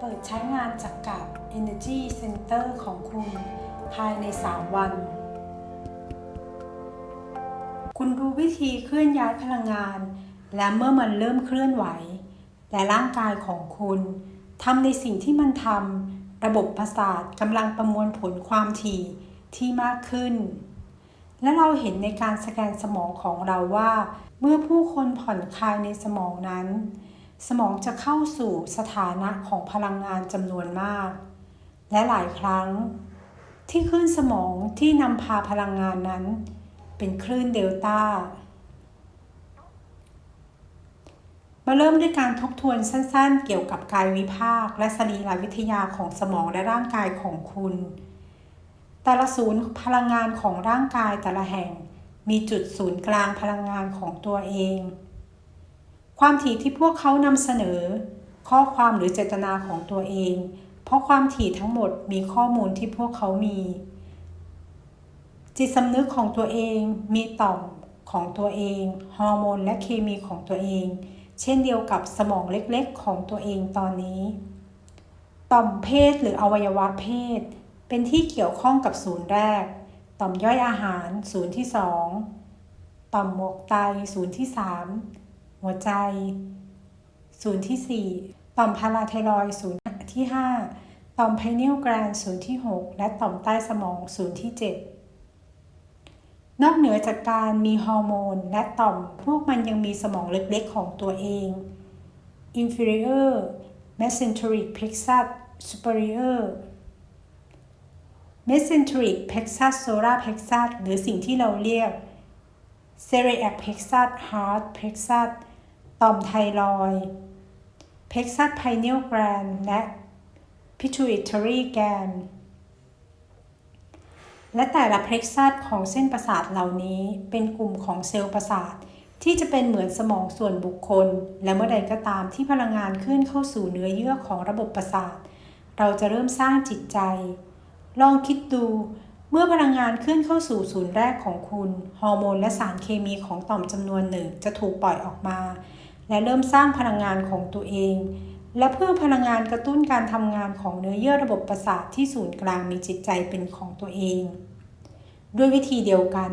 เปิดใช้งานจากกับ Energy Center ของคุณภายใน 3 วัน คุณรู้วิธีเคลื่อนย้ายพลังงาน และเมื่อมันเริ่มเคลื่อนไหว และร่างกายของคุณทำในสิ่งที่มันทำระบบประสาทกำลังประมวลผลความถี่ที่มากขึ้น และเราเห็นในการสแกนสมองของเราว่า เมื่อผู้คนผ่อนคลายในสมองนั้น สมองจะเข้าสู่สถานะของพลังงานจำนวนมาก และหลายครั้ง ที่คลื่นสมองที่นำพาพลังงานนั้น เป็นคลื่นเดลต้า มาเริ่มด้วยการทบทวนสั้นๆ เกี่ยวกับกายวิภาค และสรีรวิทยาของสมองและร่างกายของคุณ แต่ละศูนย์พลังงานของร่างกายแต่ละแห่ง มีจุดศูนย์กลางพลังงานของตัวเอง ความถี่ที่พวกเขานำเสนอ ข้อความหรือเจตนาของตัวเอง เพราะความถี่ทั้งหมดมีข้อมูลที่พวกเขามี จิตสำนึกของตัวเองมีต่อมของตัวเอง ฮอร์โมนและเคมีของตัวเอง เช่นเดียวกับสมองเล็กๆ ของตัวเองตอนนี้ ต่อมเพศหรืออวัยวะเพศ เป็นที่เกี่ยวข้องกับศูนย์แรก ต่อมย่อยอาหารศูนย์ที่สองต่อมหมวกไตศูนย์ที่สาม หัวใจ ศูนย์ที่สี่ต่อมพาราไทรอยศูนย์ที่ห้าต่อมไพเนียลแกรนศูนย์ที่หกและต่อมใต้สมองศูนย์ที่เจ็ดนอกเหนือจากการมีฮอร์โมน และต่อมพวกมันยังมีสมองเล็กๆของตัวเอง inferior mesenteric plexus superior mesenteric plexus solar plexus หรือสิ่งที่เราเรียก celiac plexus heart plexus ต่อมไทรอยด์ plexus pineal gland และ pituitary gland และแต่ละเพล็กซัสของเส้นประสาทเหล่านี้เป็นกลุ่มของเซลล์ประสาทที่จะเป็นเหมือนสมองส่วนบุคคล และเมื่อใดก็ตามที่พลังงานเคลื่อนเข้าสู่เนื้อเยื่อของระบบประสาท เราจะเริ่มสร้างจิตใจ ลองคิดดูเมื่อพลังงานเคลื่อนเข้าสู่ศูนย์แรกของคุณ ฮอร์โมนและสารเคมีของต่อมจำนวนหนึ่งจะถูกปล่อยออกมา และเริ่มสร้างพลังงานของตัวเอง และเพื่อพลังงานกระตุ้นการทำงานของเนื้อเยื่อระบบประสาทที่ศูนย์กลางมีจิตใจเป็นของตัวเอง ด้วยวิธีเดียวกัน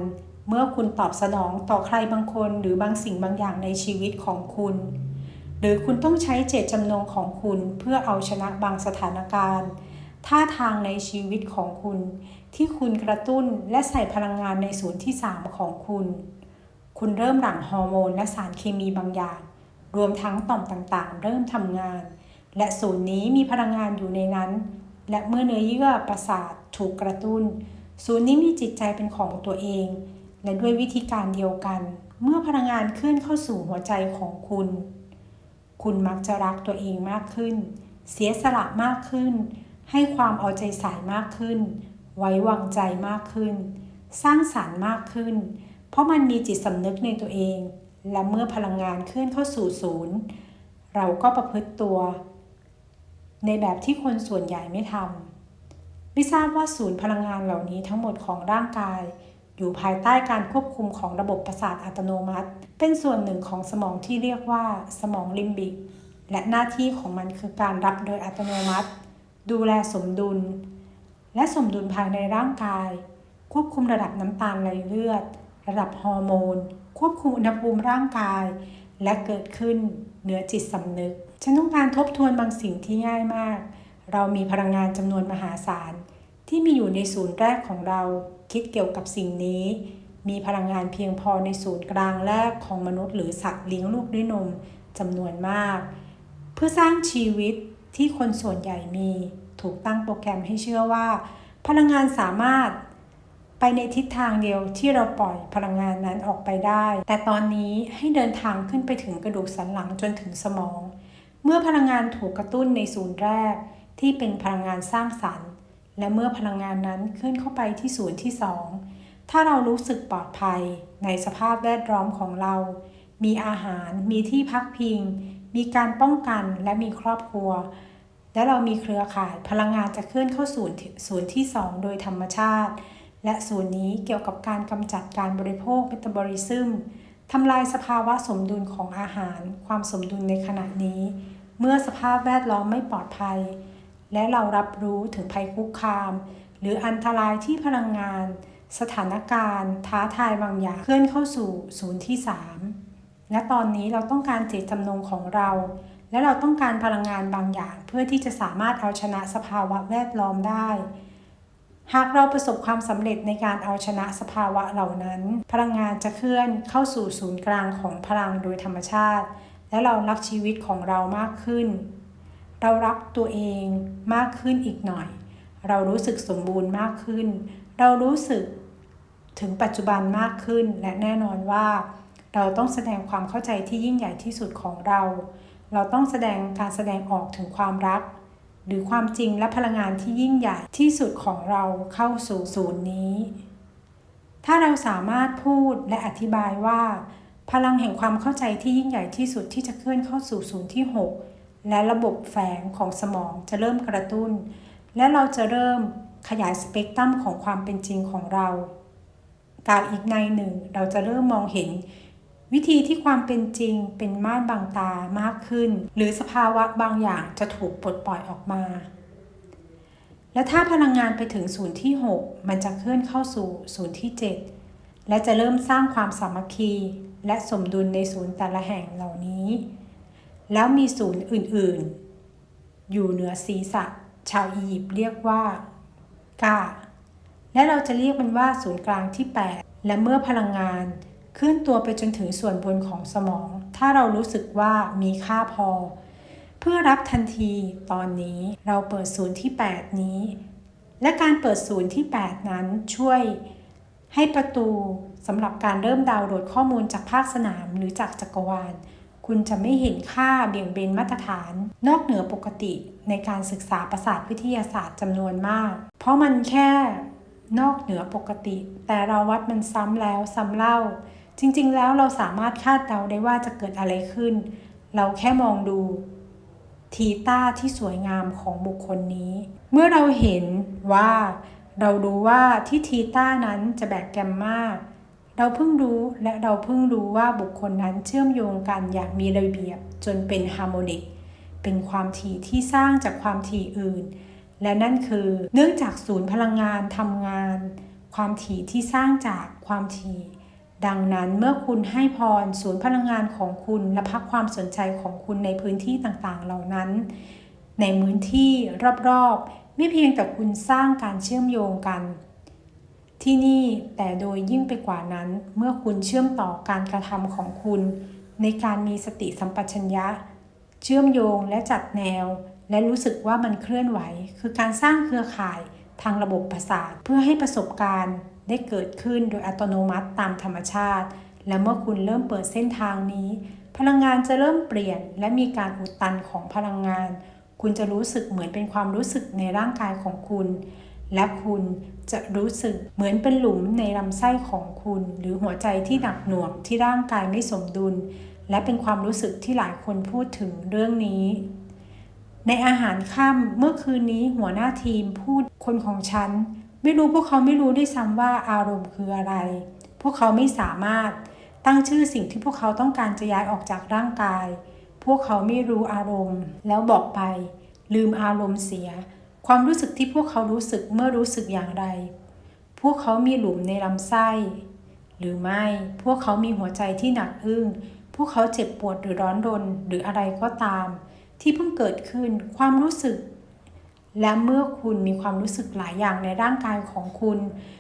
เมื่อคุณตอบสนองต่อใครบางคนหรือบางสิ่งบางอย่างในชีวิตของคุณ หรือคุณต้องใช้เจตจำนงของคุณเพื่อเอาชนะบางสถานการณ์ท่าทางในชีวิตของคุณ ที่คุณกระตุ้นและใส่พลังงานในศูนย์ที่ 3 ของคุณ คุณเริ่มหลั่งฮอร์โมนและสารเคมีบางอย่าง รวมทั้งต่อมต่างๆ เริ่มทำงาน และศูนนี้มีพลังงานอยู่ในนั้น และเมื่อเนื้อเยื่อประสาทถูกกระตุ้นศูนย์นี้มีจิตใจเป็นของตัวเอง และด้วยวิธีการเดียวกัน เมื่อพลังงานเคลื่อนเข้าสู่หัวใจของคุณ คุณมักจะรักตัวเองมากขึ้น เสียสละมากขึ้น ให้ความเอาใจใส่มากขึ้น ไว้วางใจมากขึ้น สร้างสารรค์มากขึ้น เพราะมันมีจิตสำนึกในตัวเอง และเมื่อพลังงานเคลื่อนเข้าสู่ศูนย์ เราก็ประพฤติตัว ในแบบที่คนส่วนใหญ่ไม่ทำไม่ทราบว่าศูนย์พลังงานเหล่านี้ทั้งหมดของร่างกาย อยู่ภายใต้การควบคุมของระบบประสาทอัตโนมัติ เป็นส่วนหนึ่งของสมองที่เรียกว่าสมองลิมบิก และหน้าที่ของมันคือการรับโดยอัตโนมัติ ดูแลสมดุล และสมดุลภายในร่างกาย ควบคุมระดับน้ำตาลในเลือด ระดับฮอร์โมน ควบคุมอุณหภูมิร่างกาย และเกิดขึ้นเหนือจิตสำนึก ฉันต้องการทบทวนบางสิ่งที่ง่ายมาก เรามีพลังงานจำนวนมหาศาล ที่มีอยู่ในศูนย์แรกของเรา คิดเกี่ยวกับสิ่งนี้ มีพลังงานเพียงพอในศูนย์กลางแรกของมนุษย์หรือสัตว์เลี้ยงลูกด้วยนมจำนวนมาก เพื่อสร้างชีวิตที่คนส่วนใหญ่มี ถูกตั้งโปรแกรมให้เชื่อว่า พลังงานสามารถ ไปในทิศทางเดียวที่เราปล่อยพลังงานนั้นออกไปได้ แต่ตอนนี้ให้เดินทางขึ้นไปถึงกระดูกสันหลังจนถึงสมอง เมื่อพลังงานถูกกระตุ้นในศูนย์แรก ที่เป็นพลังงานสร้างสรรค์ และเมื่อพลังงานนั้นขึ้นเข้าไปที่ศูนย์ที่สองถ้าเรารู้สึกปลอดภัย ในสภาพแวดล้อมของเรา มีอาหาร มีที่พักพิง มีการป้องกันและมีครอบครัว และเรามีเครือข่ายพลังงานจะเคลื่อนเข้าศูนย์ศูนย์ที่สองโดยธรรมชาติ และศูนย์นี้เกี่ยวกับการกำจัดการบริโภคเมตาบอลิซึมทำลายสภาวะสมดุลของอาหาร ความสมดุลในขณะนี้ เมื่อสภาพแวดล้อมไม่ปลอดภัย และเรารับรู้ถึงภัยคุกคาม หรืออันตรายที่พลังงาน สถานการณ์ ท้าทายบางอย่างเคลื่อนเข้าสู่ศูนย์ที่ 3 และตอนนี้เราต้องการเจตจำนงของเรา และเราต้องการพลังงานบางอย่าง เพื่อที่จะสามารถเอาชนะสภาวะแวดล้อมได้ หากเราประสบความสำเร็จในการเอาชนะสภาวะเหล่านั้น พลังงานจะเคลื่อนเข้าสู่ศูนย์กลางของพลังโดยธรรมชาติ และเรารักชีวิตของเรามากขึ้น เรารักตัวเองมากขึ้นอีกหน่อย เรารู้สึกสมบูรณ์มากขึ้น เรารู้สึกถึงปัจจุบันมากขึ้นและแน่นอนว่า เราต้องแสดงความเข้าใจที่ยิ่งใหญ่ที่สุดของเรา เราต้องแสดงการแสดงออกถึงความรัก หรือความจริงและพลังงานที่ยิ่งใหญ่ที่สุดของเราเข้าสู่ศูนย์นี้ ถ้าเราสามารถพูดและอธิบายว่า พลังแห่งความเข้าใจที่ยิ่งใหญ่ที่สุดที่จะเคลื่อนเข้าสู่ศูนย์ที่ 6 และระบบแฝงของสมองจะเริ่มกระตุ้น และเราจะเริ่มขยายสเปกตรัมของความเป็นจริงของเรากล่าวอีกในหนึ่งเราจะเริ่มมองเห็น วิธีที่ความเป็นจริงเป็นม่านบางตามากขึ้น หรือสภาวะบางอย่างจะถูกปลดปล่อยออกมา และถ้าพลังงานไปถึงศูนย์ที่ 6 มันจะเคลื่อนเข้าสู่ศูนย์ที่ 7 และจะเริ่มสร้างความสามัคคี และสมดุลในศูนย์แต่ละแห่งเหล่านี้ แล้วมีศูนย์อื่นๆ อยู่เหนือศีรษะ ชาวอียิปต์เรียกว่ากาและเราจะเรียกมันว่าศูนย์กลางที่ 8 และเมื่อพลังงาน เคลื่อนตัวไปจนถึงส่วนบนของสมอง ถ้าเรารู้สึกว่ามีค่าพอ เพื่อรับทันทีตอนนี้เราเปิดศูนย์ที่ 8 นี้ และการเปิดศูนย์ที่ 8 นั้นช่วยให้ประตูสำหรับการเริ่มดาวน์โหลดข้อมูลจากภาคสนามหรือจากจักรวาล คุณจะไม่เห็นค่าเบี่ยงเบนมาตรฐาน นอกเหนือปกติในการศึกษาประสาทวิทยาศาสตร์จำนวนมาก เพราะมันแค่นอกเหนือปกติ แต่เราวัดมันซ้ำแล้วซ้ำเล่า จริงๆ แล้วเราสามารถคาดเดาได้ว่าจะเกิดอะไรขึ้น เราแค่มองดูทีต้าที่สวยงามของบุคคลนี้ เมื่อเราเห็นว่าเรารู้ว่าที่ทีต้านั้นจะแบกแกมมาเราเพิ่งรู้และเราเพิ่งรู้ว่าบุคคลนั้นเชื่อมโยงกันอย่างมีระเบียบจนเป็นฮาร์โมนิก เป็นความถี่ที่สร้างจากความถี่อื่น และนั่นคือเนื่องจากศูนย์พลังงานทำงาน ความถี่ที่สร้างจากความถี่ ดังนั้นเมื่อคุณให้พรศูนย์พลังงานของคุณและพักความสนใจของคุณในพื้นที่ต่างๆ เหล่านั้น ในพื้นที่รอบๆ ไม่เพียงแต่คุณสร้างการเชื่อมโยงกัน ที่นี่แต่โดยยิ่งไปกว่านั้น เมื่อคุณเชื่อมต่อการกระทำของคุณ ในการมีสติสัมปชัญญะ เชื่อมโยงและจัดแนว และรู้สึกว่ามันเคลื่อนไหว คือการสร้างเครือข่ายทางระบบประสาทเพื่อให้ประสบการณ์ ได้เกิดขึ้นโดยอัตโนมัติตามธรรมชาติ และเมื่อคุณเริ่มเปิดเส้นทางนี้ พลังงานจะเริ่มเปลี่ยน และมีการอุดตันของพลังงาน คุณจะรู้สึกเหมือนเป็นความรู้สึกในร่างกายของคุณ และคุณจะรู้สึกเหมือนเป็นหลุมในลำไส้ของคุณ หรือหัวใจที่หนักหน่วงที่ร่างกายไม่สมดุล และเป็นความรู้สึกที่หลายคนพูดถึงเรื่องนี้ในอาหารค่ำเมื่อคืนนี้หัวหน้าทีมพูดคนของฉัน ไม่รู้พวกเขาไม่รู้ด้วยซ้ำว่าอารมณ์คืออะไร พวกเขาไม่สามารถตั้งชื่อสิ่งที่พวกเขาต้องการจะย้ายออกจากร่างกาย พวกเขาไม่รู้อารมณ์ แล้วบอกไป ลืมอารมณ์เสีย ความรู้สึกที่พวกเขารู้สึกเมื่อรู้สึกอย่างไร พวกเขามีหลุมในลำไส้ หรือไม่ พวกเขามีหัวใจที่หนักอึ้ง พวกเขาเจ็บปวดหรือร้อนรนหรืออะไรก็ตาม ที่เพิ่งเกิดขึ้น ความรู้สึก และเมื่อคุณมีความรู้สึกหลายอย่างในร่างกายของคุณ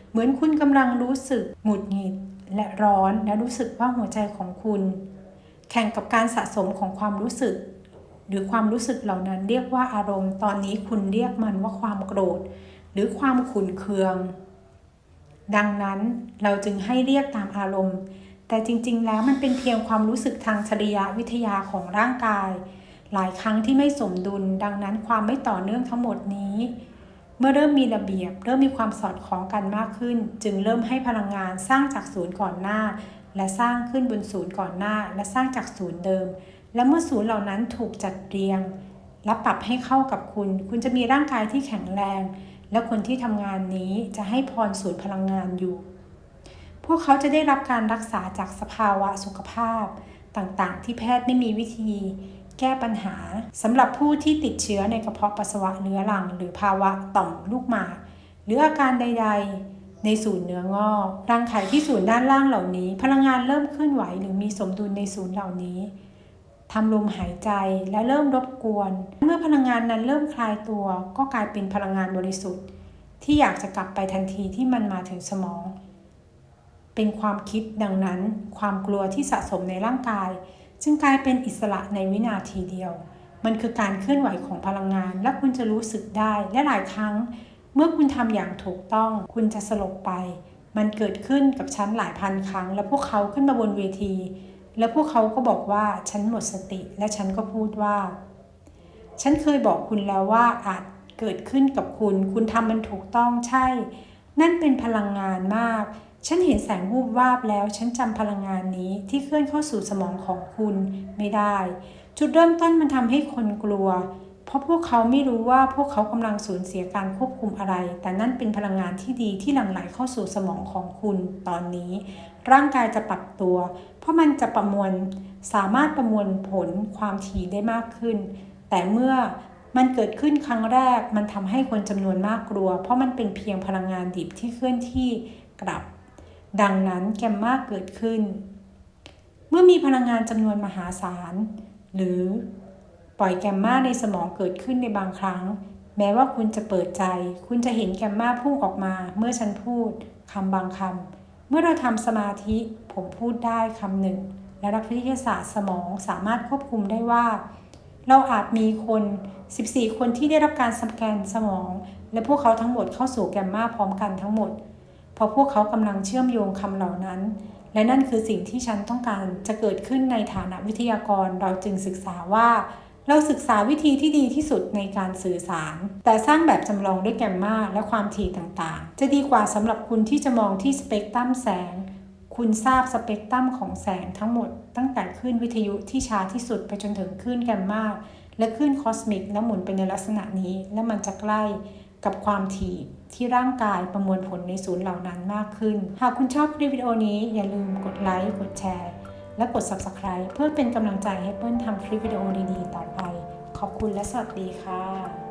เหมือนคุณกำลังรู้สึกหงุดหงิดและร้อนและรู้สึกว่าหัวใจของคุณ แข่งกับการสะสมของความรู้สึก หรือความรู้สึกเหล่านั้นเรียกว่าอารมณ์ ตอนนี้คุณเรียกมันว่าความโกรธ หรือความขุ่นเคือง ดังนั้นเราจึงให้เรียกตามอารมณ์ แต่จริงๆ แล้วมันเป็นเพียงความรู้สึกทางชริยวิทยาของร่างกาย หลายครั้งที่ไม่สมดุล ดังนั้นความไม่ต่อเนื่องทั้งหมดนี้ เมื่อเริ่มมีระเบียบ เริ่มมีความสอดคล้องกันมากขึ้น จึงเริ่มให้พลังงานสร้างจากศูนย์ก่อนหน้า และสร้างขึ้นบนศูนย์ก่อนหน้า และสร้างจากศูนย์เดิม และเมื่อศูนย์เหล่านั้นถูกจัดเรียง และปรับให้เข้ากับคุณ คุณจะมีร่างกายที่แข็งแรง และคนที่ทำงานนี้จะให้พรศูนย์พลังงานอยู่ พวกเขาจะได้รับการรักษาจากสภาวะสุขภาพ ต่างๆ ที่แพทย์ไม่มีวิธี แก้ปัญหาสำหรับผู้ที่ติดเชื้อในกระเพาะปัสสาวะเรื้อรัง หรือภาวะต่อมลูกหมาก หรืออาการใด ๆ ในศูนย์เนื้องอกรังไข่ที่ศูนย์ด้านล่างเหล่านี้ พลังงานเริ่มเคลื่อนไหวหรือมีสมดุลในศูนย์เหล่านี้ทำลมหายใจและเริ่มรบกวน เมื่อพลังงานนั้นเริ่มคลายตัว ก็กลายเป็นพลังงานบริสุทธิ์ ที่อยากจะกลับไปทันทีที่มันมาถึงสมอง เป็นความคิดดังนั้น ความกลัวที่สะสมในร่างกาย จึงกลายเป็นอิสระในวินาทีเดียว มันคือการเคลื่อนไหวของพลังงาน และคุณจะรู้สึกได้และหลายครั้ง เมื่อคุณทำอย่างถูกต้อง คุณจะสลบไป มันเกิดขึ้นกับฉันหลายพันครั้ง และพวกเขาขึ้นมาบนเวที และพวกเขาก็บอกว่าฉันหมดสติ และฉันก็พูดว่า ฉันเคยบอกคุณแล้วว่าอาจเกิดขึ้นกับคุณ คุณทำมันถูกต้องใช่ นั่นเป็นพลังงานมาก ฉันเห็นแสงวูบวาบแล้ว ฉันจำพลังงานนี้ที่เคลื่อนเข้าสู่สมองของคุณไม่ได้ จุดเริ่มต้นมันทำให้คนกลัว เพราะพวกเขาไม่รู้ว่าพวกเขากำลังสูญเสียการควบคุมอะไร แต่นั่นเป็นพลังงานที่ดีที่หลั่งไหลเข้าสู่สมองของคุณตอนนี้ ร่างกายจะปรับตัว เพราะมันจะประมวลสามารถประมวลผลความถี่ได้มากขึ้น แต่เมื่อ มันเกิดขึ้นครั้งแรกมันทำให้คนจำนวนมากกลัว เพราะมันเป็นเพียงพลังงานดิบที่เคลื่อนที่กลับ ดังนั้นแกมมาเกิดขึ้น เมื่อมีพลังงานจำนวนมหาศาล หรือปล่อยแกมมาในสมองเกิดขึ้นในบางครั้ง แม้ว่าคุณจะเปิดใจ คุณจะเห็นแกมมาพุ่งออกมา เมื่อฉันพูดคำบางคำเมื่อเราทำสมาธิผมพูดได้คำหนึ่งและนักวิทยาศาสตร์สมองสามารถควบคุมได้ว่า เราอาจมีคน 14 คนที่ได้รับการสแกนสมอง และพวกเขาทั้งหมดเข้าสู่แกมมาพร้อมกันทั้งหมด เพราะพวกเขากำลังเชื่อมโยงคำเหล่านั้น และนั่นคือสิ่งที่ฉันต้องการจะเกิดขึ้นในฐานะวิทยากรเราจึงศึกษาว่า เราศึกษาวิธีที่ดีที่สุดในการสื่อสาร แต่สร้างแบบจำลองด้วยแกมมาและความถี่ต่างๆ จะดีกว่าสำหรับคุณที่จะมองที่สเปกตรัมแสง คุณทราบสเปกตรัมของแสงทั้งหมด ตั้งแต่คลื่นวิทยุที่ช้าที่สุดไปจนถึงคลื่นแกมมาและคลื่นคอสมิกและหมุนไปในลักษณะนี้ และมันจะใกล้กับความถี่ที่ร่างกายประมวลผลในศูนย์เหล่านั้นมากขึ้น หากคุณชอบคลิปวิดีโอนี้อย่าลืมกดไลค์กดแชร์ และกด Subscribe เพื่อเป็นกำลังใจให้เปิ้ลทำคลิปวิดีโอดีๆ ต่อไป ขอบคุณและสวัสดีค่ะ